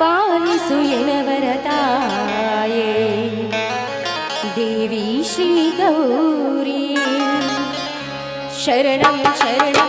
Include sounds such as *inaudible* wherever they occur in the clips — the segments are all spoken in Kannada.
ಪಾಲಿಸು ಎನವರ ತಾಯೇ ದೇವಿ ಶ್ರೀ ಗೌರಿ ಶರಣಂ ಶರಣಂ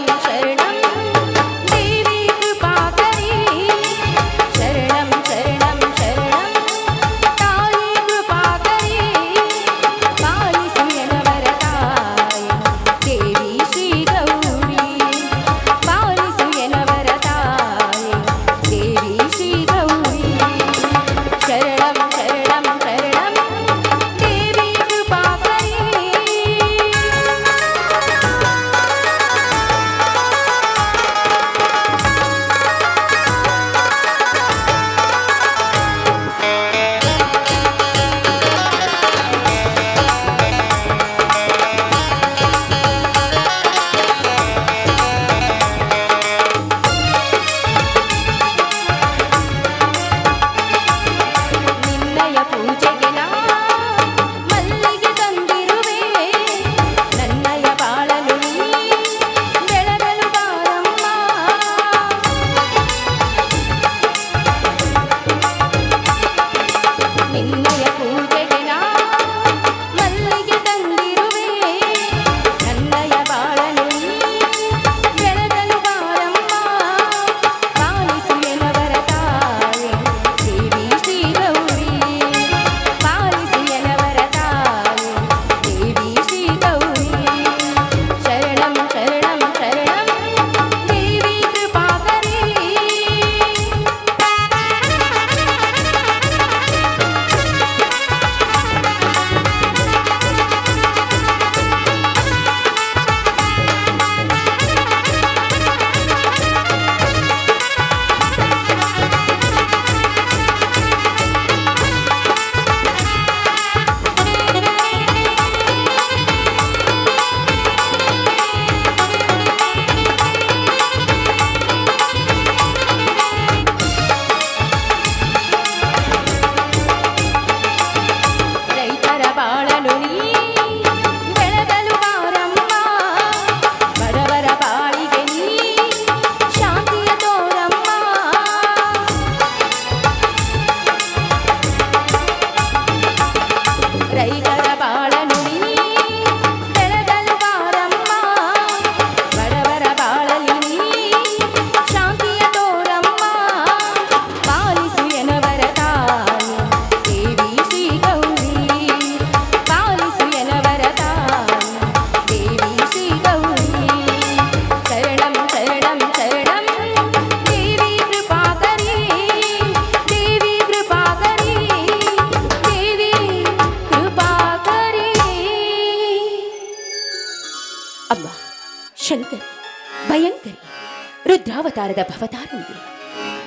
ರುದ್ರಾವತಾರದ ಭವತಾರಣಿಗೆ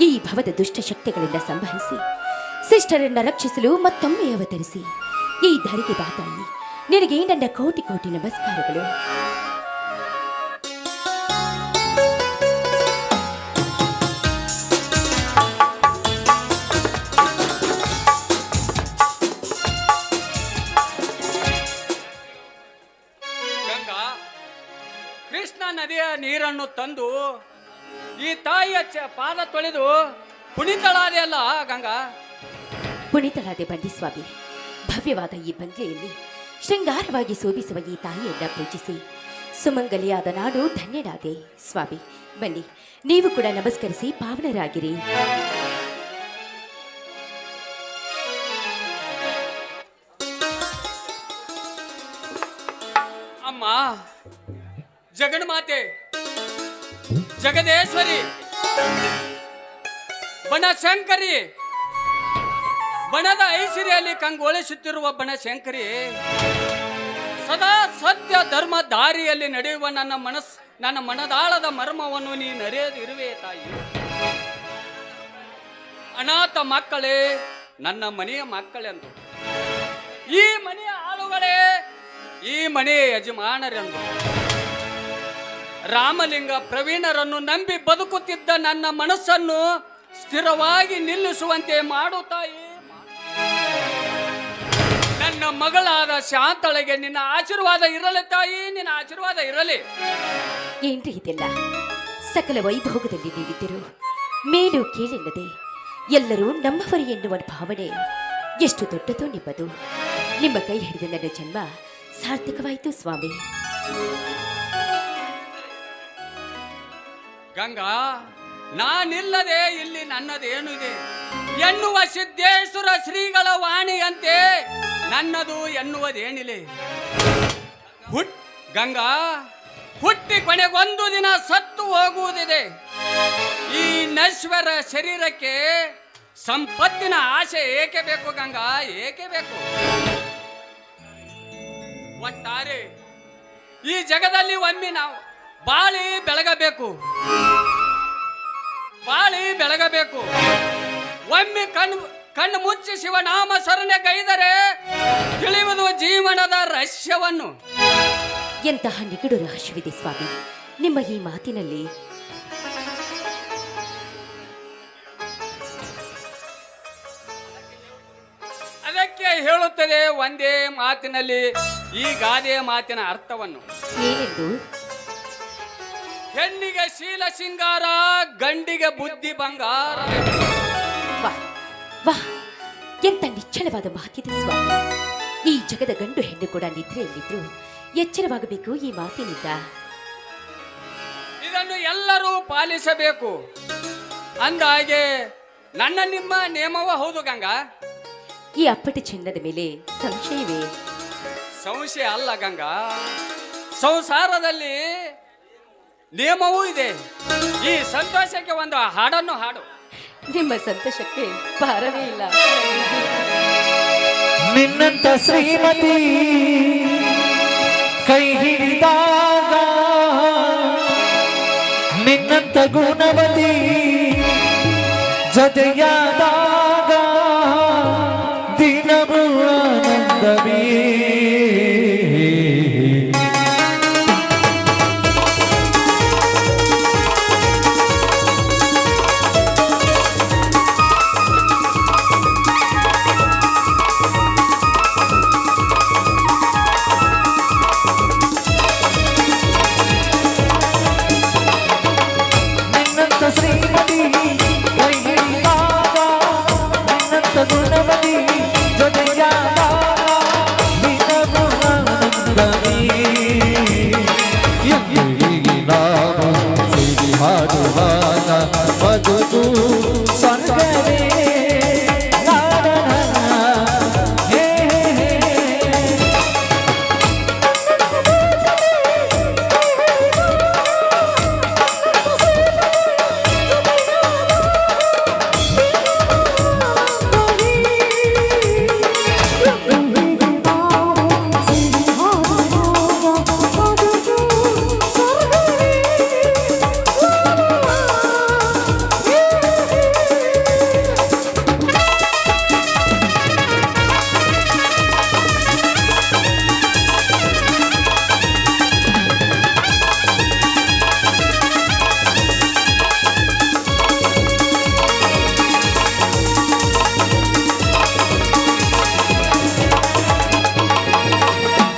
ಈ ಭವದ ದುಷ್ಟ ಶಕ್ತಿಗಳಿಂದ ಸಂಭರಿಸಿ ಸಿಸ್ಟರನ್ನ ರಕ್ಷಿಸಲು ಮತ್ತೊಮ್ಮೆ ಅವತರಿಸಿ. ಈ ಧರಿಗೆ ಬಾತಾಯಿ. ನಿನಗೆ ನನ್ನ ಕೋಟಿ ಕೋಟಿ ನಮಸ್ಕಾರಗಳು. ಕೃಷ್ಣ ನದಿಯ ನೀರನ್ನು ತಂದು ಈ ತಾಯಿಯ ಪಾದ ತೊಳೆದು ಪುಣಿತಳಾದೆ ಅಲ್ಲ ಗಂಗಾ? ಪುಣಿತಳಾದೆ ಬಂಡಿ ಸ್ವಾಮಿ. ಭವ್ಯವಾದ ಈ ಬಂಗ್ಲೆಯಲ್ಲಿ ಶೃಂಗಾರವಾಗಿ ಶೋಭಿಸುವ ಈ ತಾಯಿಯನ್ನ ಪೂಜಿಸಿ. ಸುಮಂಗಲಿಯಾದ ನಾಡು ಧನ್ಯನಾದೆ ಸ್ವಾಮಿ. ಬನ್ನಿ ನೀವು ಕೂಡ ನಮಸ್ಕರಿಸಿ ಪಾವನರಾಗಿರಿ. ಅಮ್ಮ ಜಗನ್ಮಾತೆ ಜಗದೇಶ್ವರಿ, ಬಣಶಂಕರಿ, ಬಣದ ಐಸಿರಿಯಲ್ಲಿ ಕಂಗೊಳಿಸುತ್ತಿರುವ ಬಣಶಂಕರಿ, ಸದಾ ಸತ್ಯ ಧರ್ಮ ದಾರಿಯಲ್ಲಿ ನಡೆಯುವ ನನ್ನ ಮನಸ್, ನನ್ನ ಮನದಾಳದ ಮರ್ಮವನ್ನು ನೀ ನರೆಯದಿರುವೆ ತಾಯಿ. ಅನಾಥ ಮಕ್ಕಳೇ, ನನ್ನ ಮನೆಯ ಮಕ್ಕಳೆಂದು. ಈ ಮನೆಯ ಆಳುಗಳೇ, ಈ ಮನೆಯ ಯಜಮಾನರೆಂದು. ರಾಮಲಿಂಗ ಪ್ರವೀಣರನ್ನು ನಂಬಿ ಬದುಕುತ್ತಿದ್ದ ನನ್ನ ಮನಸ್ಸನ್ನು ಸ್ಥಿರವಾಗಿ ನಿಲ್ಲಿಸುವಂತೆ ಮಾಡು ತಾಯಿ. ನನ್ನ ಮಗಳಾದ ಶಾಂತಳಿಗೆ ನಿನ್ನ ಆಶೀರ್ವಾದ ಇರಲಿ ತಾಯಿ, ನಿನ್ನ ಆಶೀರ್ವಾದ ಇರಲಿ. ಏನ್ರಿ ಇದೆಲ್ಲ? ಸಕಲ ವೈಭೋಗದಲ್ಲಿ ನೀಡಿದ್ದರು ಮೇಲು ಕೇಳಿಲ್ಲದೆ ಎಲ್ಲರೂ ನಮ್ಮವರು ಎನ್ನುವ ಭಾವನೆ ಎಷ್ಟು ದೊಡ್ಡದೋ ನಿಮ್ಮದು. ನಿಮ್ಮ ಕೈ ಹಿಡಿದ ನನ್ನ ಜನ್ಮ ಸಾರ್ಥಕವಾಯಿತು ಸ್ವಾಮಿ. ಗಂಗಾ, ನಾನಿಲ್ಲದೆ ಇಲ್ಲಿ ನನ್ನದೇನಿದೆ? ಎನ್ನುವ ಸಿದ್ದೇಶ್ವರ ಶ್ರೀಗಳ ವಾಣಿಯಂತೆ ನನ್ನದು ಎನ್ನುವುದೇನಿದೆ? ಹುಟ್, ಗಂಗಾ, ಹುಟ್ಟಿ ಕೊನೆಗೊಂದು ದಿನ ಸತ್ತು ಹೋಗುವುದಿದೆ. ಈ ನಶ್ವರ ಶರೀರಕ್ಕೆ ಸಂಪತ್ತಿನ ಆಸೆ ಏಕೆ ಬೇಕು, ಗಂಗಾ? ಏಕೆ ಬೇಕು? ಒಟ್ಟಾರೆ ಈ ಜಗದಲ್ಲಿ ಒಮ್ಮೆ ನಾವು ಬಾಳಿ ಬೆಳಗಬೇಕು. ಬಾಳಿ ಬೆಳಗಬೇಕು. ಒಮ್ಮೆ ಕಣ್ಣು ಕಣ್ಣು ಮುಚ್ಚಿ ಶಿವನಾಮ ಸರಣೆ ಕೈದರೆ ತಿಳಿಯುವುದು ಜೀವನದ ರಹಸ್ಯವನ್ನು. ಎಂತಹ ನಿಗಡು ರಹಸ್ಯವಿದೆ ಸ್ವಾಮಿ. ನಿಮ್ಮ ಈ ಮಾತಿನಲ್ಲಿ ಅದಕ್ಕೆ ಹೇಳುತ್ತದೆ ಒಂದೇ ಮಾತಿನಲ್ಲಿ ಈ ಗಾದೆಯ ಮಾತಿನ ಅರ್ಥವನ್ನು. ಏನೆಂದು? ಹೆಣ್ಣಿಗೆ ಶೀಲ ಸಿಂಗಾರ ಗಂಡಿಗೆ ಬುದ್ಧಿ ಬಂಗಾರ. ವಾ ವಾ ಎಂತ ನಿಚ್ಚಳವಾದ ಮಾತಿದೆ ಸ್ವಾಮಿ. ಈ ಜಗದ ಗಂಡು ಹೆಣ್ಣು ಕೂಡ ನಿದ್ರೆಯಲ್ಲಿದ್ದು ಎಚ್ಚರವಾಗಬೇಕು ಈ ಮಾತಿನಿಂದ. ಇದನ್ನು ಎಲ್ಲರೂ ಪಾಲಿಸಬೇಕು. ಅಂದಾಗೆ ನನ್ನ ನಿಮ್ಮ ನಿಯಮವ ಹೌದು ಗಂಗಾ? ಈ ಅಪ್ಪಟ ಚಿನ್ನದ ಮೇಲೆ ಸಂಶಯವೇ? ಸಂಶಯ ಅಲ್ಲ ಗಂಗಾ. ಸಂಸಾರದಲ್ಲಿ ನಿಯಮವೂ ಇದೆ. ಈ ಸಂತೋಷಕ್ಕೆ ಒಂದು ಹಾಡನ್ನು ಹಾಡು. ನಿಮ್ಮ ಸಂತೋಷಕ್ಕೆ ಭಾರವೇ ಇಲ್ಲ. ನಿನ್ನಂತ ಶ್ರೀಮತಿ ಕೈ ಹಿಡಿದಾಗ ನಿನ್ನಂತ ಗುಣವತಿ ಜೊತೆಯಾದಾಗ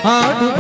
啊！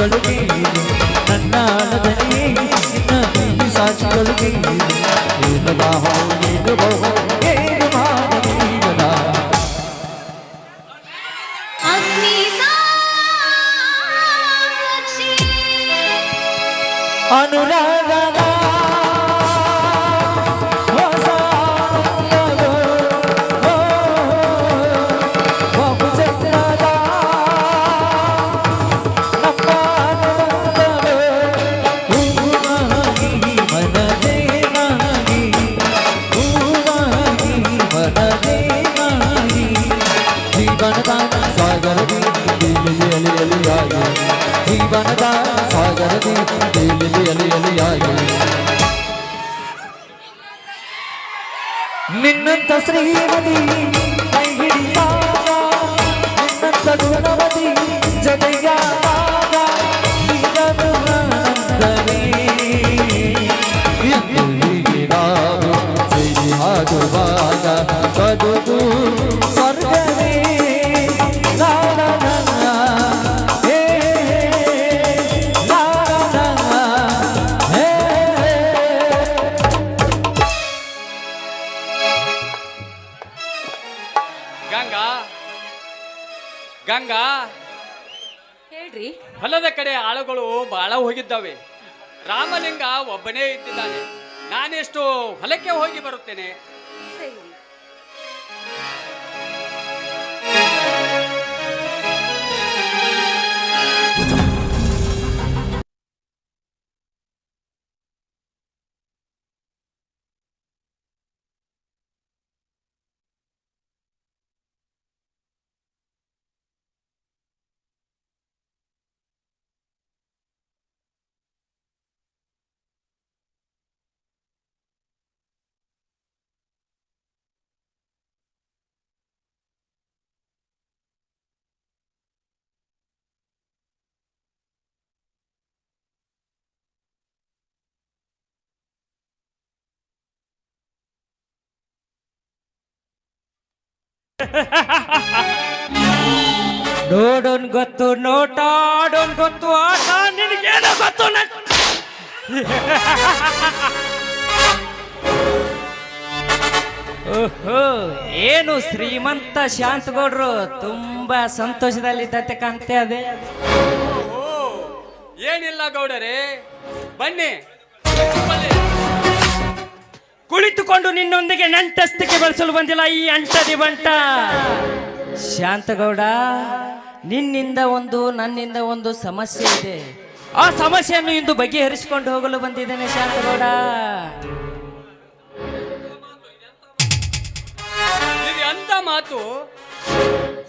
ಸಾಕ್ಷಿಗಳಿಗೆ ನನ್ನ ದನಿಯೇ ನಿನ್ನ ಸಾಕ್ಷಿಗಳಿಗೆ ಏನು ಬಾಹೋ ಏನು ಬಹು ಏನು ಮಾನವೀಯನ ಅಗ್ನಿ ನಿನ್ನಂತ ಶ್ರೀಮತಿ ಕಡೆ ಬಹಳ ಹೋಗಿದ್ದಾವೆ. ರಾಮಲಿಂಗ ಒಬ್ಬನೇ ಇದ್ದಿದ್ದಾನೆ. ನಾನೆಷ್ಟು ಹೊಲಕ್ಕೆ ಹೋಗಿ ಬರುತ್ತೇನೆ. *laughs* ನೋಡೋನ್ ಗೊತ್ತು ನೋಟ ಆಡೋನ್ ಗೊತ್ತು, ಆಟ ನಿನಗೇನೋ ಗೊತ್ತು *laughs* ಓಹೋ, ಏನು ಶ್ರೀಮಂತ ಶಾಂತಗೌಡ್ರು, ತುಂಬಾ ಸಂತೋಷದಲ್ಲಿದ್ದಂತೆ ಕಾಣ್ತೆ ಅದೇ ಏನಿಲ್ಲ ಗೌಡರೇ, ಬನ್ನಿ. ಕುಳಿತುಕೊಂಡು ನಿನ್ನೊಂದಿಗೆ ನಂಟಸ್ತಿಕೆ ಬಳಸಲು ಬಂದಿಲ್ಲ ಈ ಅಂಟದಿ ಬಂಟ. ಶಾಂತಗೌಡ ನಿನ್ನಿಂದ ಒಂದು ನನ್ನಿಂದ ಒಂದು ಸಮಸ್ಯೆ ಇದೆ. ಆ ಸಮಸ್ಯೆಯನ್ನು ಇಂದು ಬಗೆಹರಿಸಿಕೊಂಡು ಹೋಗಲು ಬಂದಿದ್ದೇನೆ ಶಾಂತಗೌಡ. ಅಂತ ಮಾತು?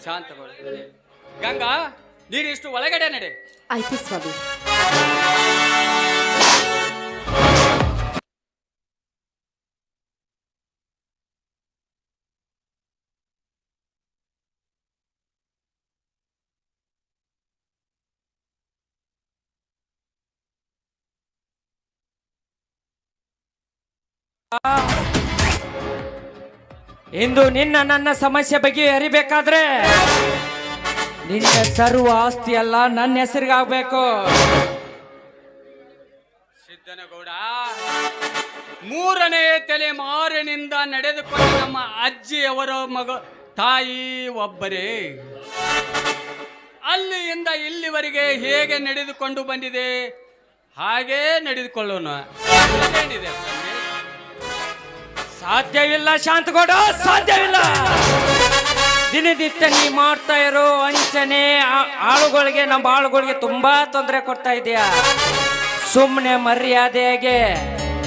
ಶಾಂತಗೌಡ ಗಂಗಾ ನೀನಿಷ್ಟು ಒಳಗಡೆ ನಡೆ. ಆಯ್ತು ಸ್ವಾಮಿ. ಇಂದು ನಿನ್ನ ನನ್ನ ಸಮಸ್ಯೆ ಬಗ್ಗೆ ಅರಿಬೇಕಾದ್ರೆ ನಿನ್ನ ಸರ್ವ ಆಸ್ತಿ ಅಲ್ಲ ನನ್ನ ಹೆಸರಿಗಾಗಬೇಕು ಸಿದ್ದನಗೌಡ, ಮೂರನೇ ತಲೆಮಾರಿನಿಂದ ನಡೆದುಕೊಂಡು ನಮ್ಮ ಅಜ್ಜಿಯವರ ಮಗ ತಾಯಿ ಒಬ್ಬರೇ ಅಲ್ಲಿಯಿಂದ ಇಲ್ಲಿವರೆಗೆ ಹೇಗೆ ನಡೆದುಕೊಂಡು ಬಂದಿದೆ, ಹಾಗೇ ನಡೆದುಕೊಳ್ಳೋಣ? ಸಾಧ್ಯವಿಲ್ಲ ಶಾಂತಗೌಡ, ಸಾಧ್ಯವಿಲ್ಲ. ದಿನನಿತ್ಯ ನೀ ಮಾಡ್ತಾ ಇರೋ ಅಂಚನೆ ಆಳುಗಳಿಗೆ, ನಮ್ಮ ಆಳುಗಳಿಗೆ ತುಂಬಾ ತೊಂದರೆ ಕೊಡ್ತಾ ಇದೆಯಾ ಸುಮ್ಮನೆ ಮರ್ಯಾದೆಗೆ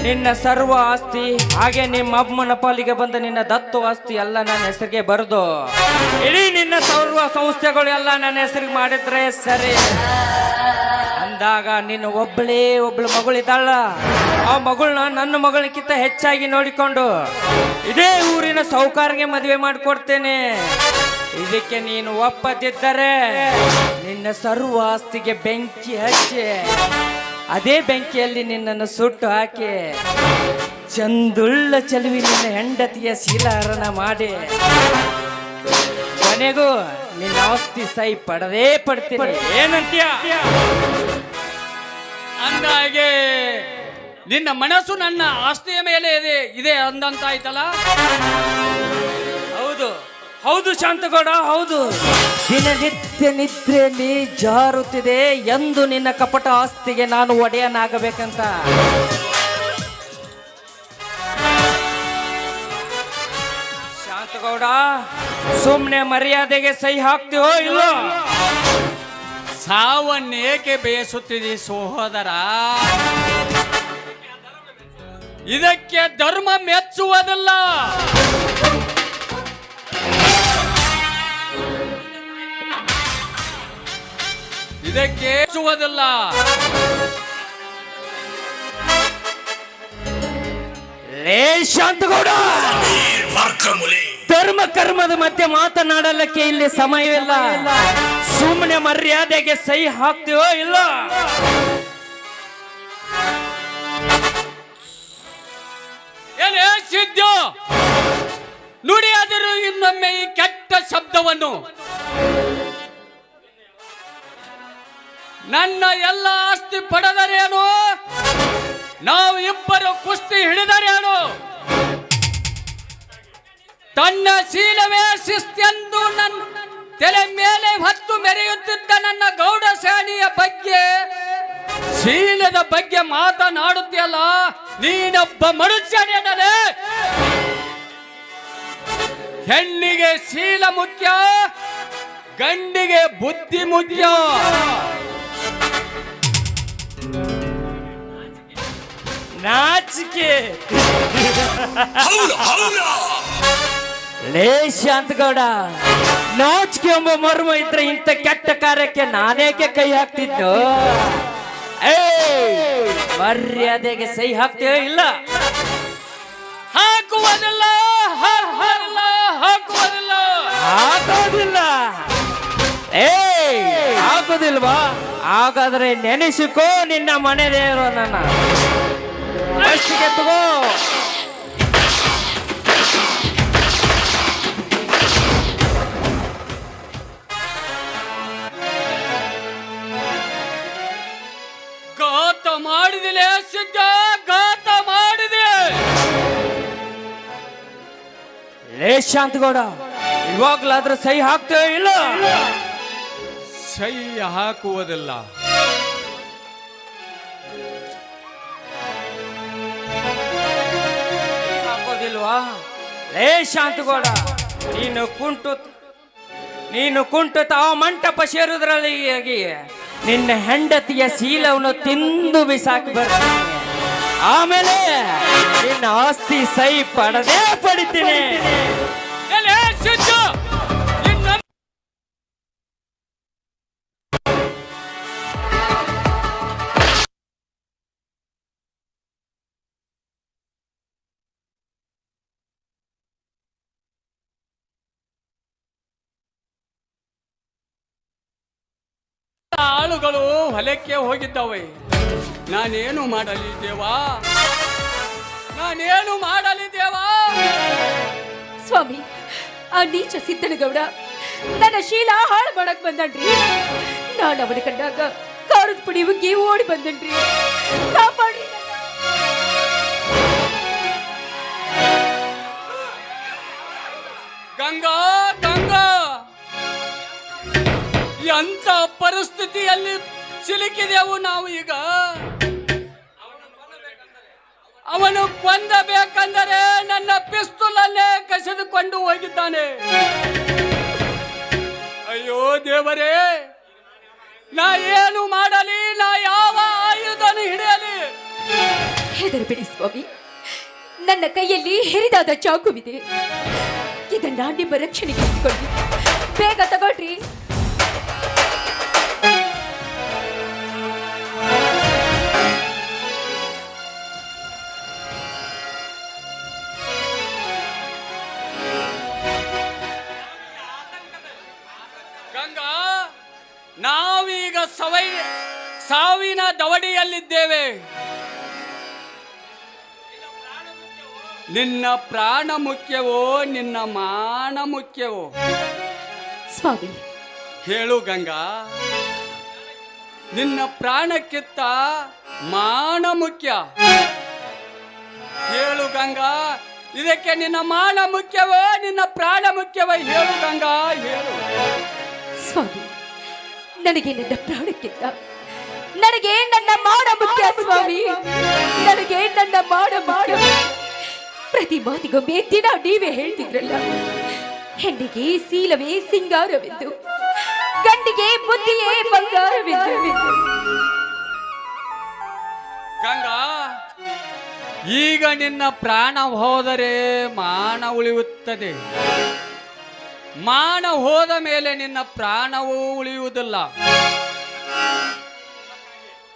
ನಿನ್ನ ಸರ್ವ ಆಸ್ತಿ, ಹಾಗೆ ನಿಮ್ಮ ಅಮ್ಮನ ಪಾಲಿಗೆ ಬಂದ ನಿನ್ನ ದತ್ತು ಆಸ್ತಿ ಎಲ್ಲ ನನ್ನ ಹೆಸರಿಗೆ ಬರೆದು, ಇಡೀ ನಿನ್ನ ಸರ್ವ ಸಂಸ್ಥೆಗಳು ಎಲ್ಲ ನನ್ನ ಹೆಸರಿಗೆ ಮಾಡಿದ್ರೆ ಸರಿ. ಅಂದಾಗ ನಿನ್ನ ಒಬ್ಬಳೇ ಒಬ್ಳು ಮಗಳಿದ್ದಾಳ. ಆ ಮಗಳನ್ನ ನನ್ನ ಮಗಳಿಗಿಂತ ಹೆಚ್ಚಾಗಿ ನೋಡಿಕೊಂಡು ಇದೇ ಊರಿನ ಸೌಕಾರಿಗೆ ಮದುವೆ ಮಾಡಿಕೊಡ್ತೇನೆ. ಇದಕ್ಕೆ ನೀನು ಒಪ್ಪದಿದ್ದರೆ ನಿನ್ನ ಸರ್ವ ಆಸ್ತಿಗೆ ಬೆಂಕಿ ಹಚ್ಚಿ ಅದೇ ಬೆಂಕಿಯಲ್ಲಿ ನಿನ್ನನ್ನು ಸುಟ್ಟು ಹಾಕಿ ಚಂದುಳ್ಳ ಚೆಲುವಿ ನಿನ್ನ ಹೆಂಡತಿಯ ಶೀಲಹರಣ ಮಾಡಿ ಕೊನೆಗೂ ನಿನ್ನ ಆಸ್ತಿ ಸೈ ಪಡದೇ ಪಡ್ತೀನಿ. ಏನಂತೀಯ? ಹಂಗಾಗಿ ನಿನ್ನ ಮನಸ್ಸು ನನ್ನ ಆಸ್ತಿಯ ಮೇಲೆ ಇದೆ ಇದೆ ಅಂದಂತಾಯ್ತಲ್ಲ? ಹೌದು. ಹೌದು ಶಾಂತಗೌಡ ಹೌದು. ದಿನನಿತ್ಯ ನಿದ್ರೆಯಲ್ಲಿ ಜಾರುತ್ತಿದೆ ಎಂದು ನಿನ್ನ ಕಪಟ ಆಸ್ತಿಗೆ ನಾನು ಒಡೆಯನಾಗಬೇಕಂತ. ಶಾಂತಗೌಡ ಸುಮ್ಮನೆ ಮರ್ಯಾದೆಗೆ ಸಹಿ ಹಾಕ್ತೀವೋ ಇಲ್ಲೋ? ಸಾವನ್ನೇಕೆ ಬೇಯಿಸುತ್ತಿದೆ ಸಹೋದರ ಇದಕ್ಕೆ ಧರ್ಮ ಮೆಚ್ಚುವುದಿಲ್ಲ. ಇದಕ್ಕೆ ಮೆಚ್ಚುವುದಿಲ್ಲ. ಲೇ ಶಾಂತಗೌಡ ಧರ್ಮ ಕರ್ಮದ ಮಧ್ಯೆ ಮಾತನಾಡಲಿಕ್ಕೆ ಇಲ್ಲಿ ಸಮಯವಿಲ್ಲ. ಸುಮ್ಮನೆ ಮರ್ಯಾದೆಗೆ ಸಹಿ ಹಾಕ್ತೀವೋ ಇಲ್ಲ? ಏನೇ ಸಿದ್ಧ ನುಡಿಯಾದರೂ ಇನ್ನೊಮ್ಮೆ ಈ ಕೆಟ್ಟ ಶಬ್ದವನ್ನು. ನನ್ನ ಎಲ್ಲ ಆಸ್ತಿ ಪಡೆದರೇನು? ನಾವು ಇಬ್ಬರು ಕುಸ್ತಿ ಹಿಡಿದರೇನು? ತನ್ನ ಶೀಲವೇ ಶಿಸ್ತೆಂದು ನನ್ನ ತಲೆ ಮೇಲೆ ಹೊತ್ತು ಮೆರೆಯುತ್ತಿದ್ದ ನನ್ನ ಗೌಡ ಶ್ರೇಣಿಯ ಬಗ್ಗೆ, ಶೀಲದ ಬಗ್ಗೆ ಮಾತನಾಡುತ್ತೀಯಲ್ಲ, ನೀನೊಬ್ಬ ಮನುಷ್ಯನೇನದೆ ಹೆಣ್ಣಿಗೆ ಶೀಲ ಮುಖ್ಯ, ಗಂಡಿಗೆ ಬುದ್ಧಿ ಮುಖ್ಯ. ನಾಚಿಕೆ. ಲೇ ಶಾಂತಗೌಡ ನಾಚಿಕೆ ಎಂಬ ಮರ್ಮ ಇದ್ರೆ ಇಂಥ ಕೆಟ್ಟ ಕಾರ್ಯಕ್ಕೆ ನಾನೇಕೆ ಕೈ ಹಾಕ್ತಿದ್ದು ಏ ಮರ್ಯಾದೆಗೆ ಸೈ ಹಾಕ್ತೇವೆ ಇಲ್ಲ? ಹಾಕುವುದಿಲ್ಲ ಹಾಕುವುದಿಲ್ಲ. ಹಾಕೋದಿಲ್ಲ ಏ ಹಾಕೋದಿಲ್ವಾ ಹಾಗಾದ್ರೆ ನೆನೆಸಿಕೋ ನಿನ್ನ ಮನೆ ದೇವರು ನನ್ನ ತಗೋ ಮಾಡಿದಿಲೆ ಸಿದ್ಧ ಘಾತ ಮಾಡಿದೆ. ಲೇ ಶಾಂತಗೌಡ ಇವಾಗ್ಲಾದ್ರೂ ಸಹಿ ಹಾಕ್ತೇವೆ ಇಲ್ಲ? ಸೈ ಹಾಕುವುದಿಲ್ಲ. ಹಾಕೋದಿಲ್ವಾ? ಲೇ ಶಾಂತಗೌಡ ನೀನು ಕುಂಟು ನೀನು ಕುಂಟು ತಾವ ಮಂಟಪ ಸೇರುವುದರಲ್ಲಿ ನಿನ್ನ ಹೆಂಡತಿಯ ಶೀಲವನ್ನು ತಿಂದು ಬಿಸಾಕಿ ಬರ್ತೀನಿ. ಆಮೇಲೆ ನಿನ್ನ ಆಸ್ತಿ ಸೈ ಪಡದೇ ಪಡಿತೀನಿ. ಆಳುಗಳು ಹೊಲಕ್ಕೆ ಹೋಗಿದ್ದಾವೆ. ನಾನೇನು ಮಾಡಲಿ ದೇವಾ ನಾನೇನು ಮಾಡಲಿ ದೇವಾ ಸ್ವಾಮಿ ಆ ನೀಚ ಸಿದ್ದನಗೌಡ ನನ್ನ ಶೀಲ ಹಾಳು ಮಾಡಕ್ ಬಂದನ್ರಿ. ನಾನು ಅವನ ಕಂಡಾಗ ಕಾರದ ಪುಡಿ ಉಗ್ಗಿ ಓಡಿ ಬಂದನ್ರಿ. ಕಾಪಾಡ್ರಿ ಗಂಗಾ ಗಂಗಾ. ಎಂತ ಪರಿಸ್ಥಿತಿಯಲ್ಲಿ ಸಿಲುಕಿದೆವು ನಾವು ಈಗ. ಅವನು ಕೊಂದಬೇಕಂದರೆ ನನ್ನ ಪಿಸ್ತೂಲಲ್ಲೇ ಕಸಿದುಕೊಂಡು ಹೋಗಿದ್ದಾನೆ. ಅಯ್ಯೋ ದೇವರೇ, ನಾ ಏನು ಮಾಡಲಿ, ನಾ ಯಾವ ಆಯುಧನ ಹಿಡಿಯಲಿ. ಹೆದರಬೇಡಿ ಸ್ವಾಮಿ, ನನ್ನ ಕೈಯಲ್ಲಿ ಹಿರಿದಾದ ಚಾಕುವಿದೆ. ಇದನ್ನ ನಿಮ್ಮ ರಕ್ಷಣೆಗೆ ಬೇಗ ತಗೊಳ್ರಿ. ದವಡಿಯಲ್ಲಿದ್ದೇವೆ. ನಿನ್ನ ಪ್ರಾಣ ಮುಖ್ಯವೋ ನಿನ್ನ ಮಾನ ಮುಖ್ಯವೋ? ಸ್ವಾಮಿ. ಹೇಳು ಗಂಗಾ. ನಿನ್ನ ಪ್ರಾಣಕ್ಕಿಂತ ಮಾನ ಮುಖ್ಯ. ಹೇಳು ಗಂಗಾ. ಇದಕ್ಕೆ ನಿನ್ನ ಮಾನ ಮುಖ್ಯವೋ ನಿನ್ನ ಪ್ರಾಣ ಮುಖ್ಯವೋ? ಹೇಳು ಗಂಗಾ ಹೇಳು. ಸ್ವಾಮಿ ನನಗೆ ನಿನ್ನ ಪ್ರಾಣಕ್ಕಿಂತ ನನಗೆ ನನ್ನ ಮಾಡ ಮುಖ್ಯ ಸ್ವಾಮಿ. ನನಗೆ ನನ್ನ ಮಾಡ ಮಾಡ ಪ್ರತಿ ಮಾತಿಗೊಮ್ಮೆ ದಿನ ನೀವೇ ಹೇಳ್ತಿದ್ರಲ್ಲ. ಹೆಣ್ಣಿಗೆ ಸೀಲವೇ ಸಿಂಗಾರವೆಂದು, ಗಂಡಿಗೆ ಬುದ್ಧಿಯೇ ಬಂಗಾರವೆಂದು. ಗಂಗಾ, ಈಗ ನಿನ್ನ ಪ್ರಾಣ ಹೋದರೆ ಮಾನ ಉಳಿಯುತ್ತದೆ. ಮಾನ ಹೋದ ಮೇಲೆ ನಿನ್ನ ಪ್ರಾಣವೂ ಉಳಿಯುವುದಿಲ್ಲ.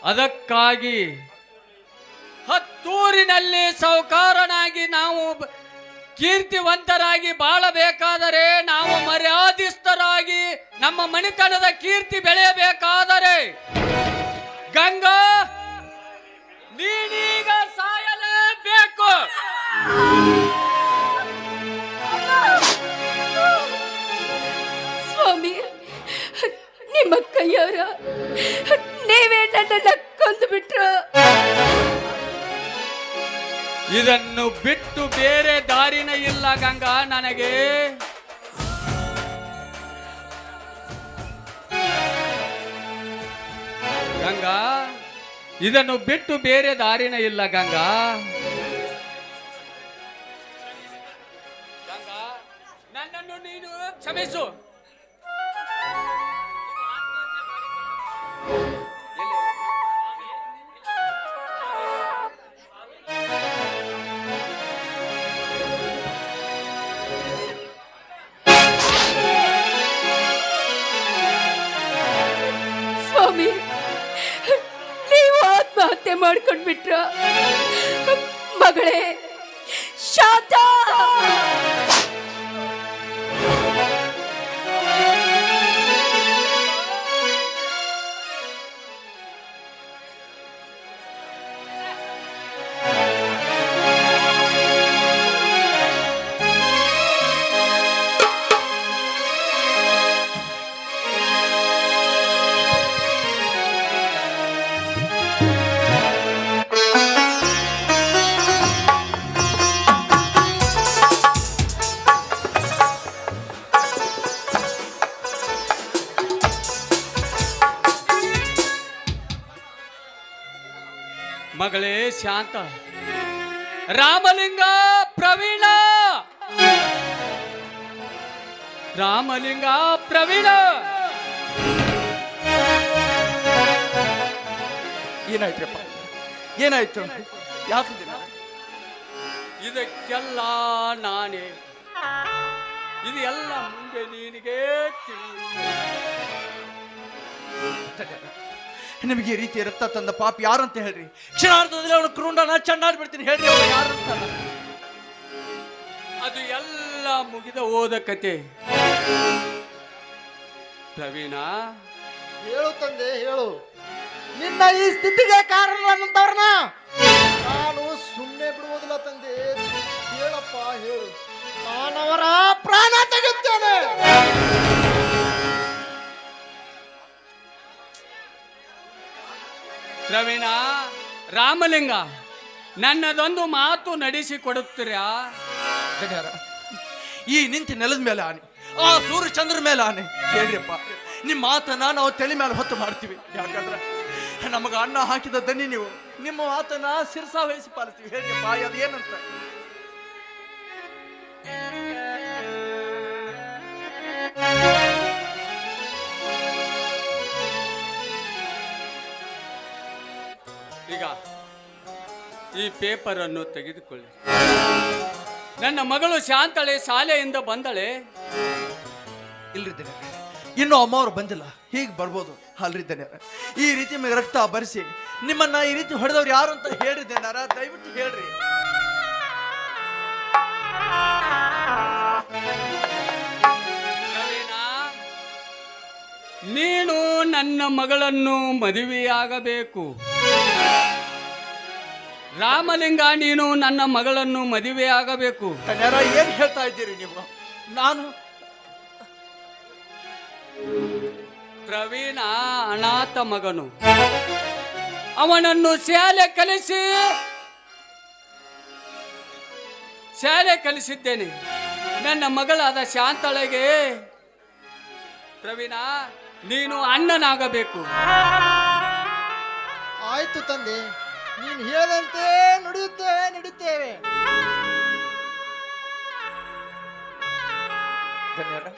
ಅದಕ್ಕಾಗಿ ಹತ್ತೂರಿನಲ್ಲಿ ಸೌಕಾರನಾಗಿ ನಾವು ಕೀರ್ತಿವಂತರಾಗಿ ಬಾಳಬೇಕಾದರೆ ನಾವು ಮರ್ಯಾದಿಸ್ತರಾಗಿ ನಮ್ಮ ಮಣಿತನದ ಕೀರ್ತಿ ಬೆಳೆಯಬೇಕಾದರೆ ಗಂಗಾ, ನೀನೀಗ ಸಾಯಲೇಬೇಕು. ಸ್ವಾಮಿ, ನಿಮ್ಮ ಕೈಯಾರ ಇದನ್ನು ಬಿಟ್ಟು ಬೇರೆ ದಾರಿನ ಇಲ್ಲ ಗಂಗಾ ನನಗೆ. ಗಂಗಾ ಇದನ್ನು ಬಿಟ್ಟು ಬೇರೆ ದಾರಿನ ಇಲ್ಲ ಗಂಗಾ. ಶಾಂತ. ರಾಮಲಿಂಗ ಪ್ರವೀಣ. ರಾಮಲಿಂಗ ಪ್ರವೀಣ. ಏನಾಯ್ತಪ್ಪ? ಏನಾಯ್ತು? ಯಾಕೆ ಇದಕ್ಕೆಲ್ಲ ನಾನೇ. ಇದು ಎಲ್ಲ ಮುಂದೆ ನಿನಗೆ ತಿಳಿಯುತ್ತೆ. ನಿಮಗೆ ಈ ರೀತಿ ರಕ್ತ ತಂದ ಪಾಪ ಯಾರು ಅಂತ ಹೇಳ್ರಿ? ಕ್ಷಣಾರ್ಧದಲ್ಲಿ ಅವನು ಕ್ರೂಂಡನ ಚಂಡಾಡ್ ಬಿಡ್ತೀನಿ. ಹೇಳ್ರಿ ಅವನು ಯಾರು ಅಂತ ಅದು ಎಲ್ಲ ಮುಗಿದ ಓದ ಕತೆ. ಪ್ರವೀಣ? ಹೇಳು ತಂದೆ ಹೇಳು. ನಿನ್ನ ಈ ಸ್ಥಿತಿಗೆ ಕಾರಣವಾದಂತವ್ರನ್ನ ನಾನು ಸುಮ್ಮನೆ ಬಿಡುವುದಿಲ್ಲ ತಂದೆ. ಹೇಳಪ್ಪ ಹೇಳು. ನಾನವರ ಪ್ರಾಣ ತೆಗೆಯುತ್ತೇನೆ. ಪ್ರವೀಣ, ರಾಮಲಿಂಗ, ನನ್ನದೊಂದು ಮಾತು ನಡೆಸಿ ಕೊಡುತ್ತೀರಾ ಈ ನಿಂತ ನೆಲದ ಮೇಲೆ ಆನೆ, ಆ ಸೂರ್ಯಚಂದ್ರ ಮೇಲೆ ಆನೆ. ಹೇಳ್ರಿಪ್ಪ, ನಿಮ್ಮ ಮಾತನ್ನ ನಾವು ತಲೆ ಮೇಲೆ ಹೊತ್ತು ಮಾಡ್ತೀವಿ. ಯಾಕಂದ್ರೆ ನಮಗ ಅನ್ನ ಹಾಕಿದ ದನಿ ನೀವು, ನಿಮ್ಮ ಮಾತನ್ನ ಶಿರಸಾ ವಹಿಸಿ ಪಾಲಿಸ್ತೀವಿ. ಹೇಳ್ರಿಪ್ಪ, ಅದು ಈಗ ಈ ಪೇಪರ್ ಅನ್ನು ತೆಗೆದುಕೊಳ್ಳಿ. ನನ್ನ ಮಗಳು ಶಾಂತಳೆ ಶಾಲೆಯಿಂದ ಬಂದಳೆ. ಇಲ್ರಿದ್ದೇನೆ ಇನ್ನು ಅಮ್ಮವ್ರು ಬಂದಿಲ್ಲ. ಹೀಗೆ ಬರ್ಬೋದು. ಅಲ್ರಿದ್ದೇನೆ ಈ ರೀತಿ ರಕ್ತ ಬರಿಸಿ ನಿಮ್ಮನ್ನ ಈ ರೀತಿ ಹೊಡೆದವ್ರು ಯಾರು ಅಂತ ಹೇಳಿದ್ದೇನಾರ ದಯವಿಟ್ಟು ಹೇಳ್ರಿ. ನೀನು ನನ್ನ ಮಗಳನ್ನು ಮದುವೆಯಾಗಬೇಕು. ರಾಮಲಿಂಗ ನೀನು ನನ್ನ ಮಗಳನ್ನು ಮದುವೆ ಆಗಬೇಕು. ಏನ್ ಹೇಳ್ತಾ ಇದ್ದೀರಿ ನೀವು? ನಾನು ಪ್ರವೀಣ ಅನಾಥ ಮಗನು. ಅವನನ್ನು ಶಾಲೆ ಕಲಿಸಿ ಶಾಲೆ ಕಲಿಸಿದ್ದೇನೆ. ನನ್ನ ಮಗಳಾದ ಶಾಂತಳಗೆ ಪ್ರವೀಣ ನೀನು ಅಣ್ಣನಾಗಬೇಕು. ಆಯ್ತು ತಂದೆ ನೀನು ಹೇಳದಂತೆ ನುಡಿಯುತ್ತೇವೆ ನಡೀತೇವೆ ಧನ್ಯವಾದ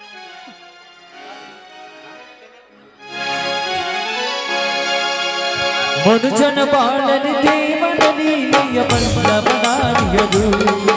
ಮನುಜನ ಬಾಳಲಿ ದೇವನ ಲೀಲೆಯ ಬಲ್ಲವನಾರಿಯದು ಮನುಜನ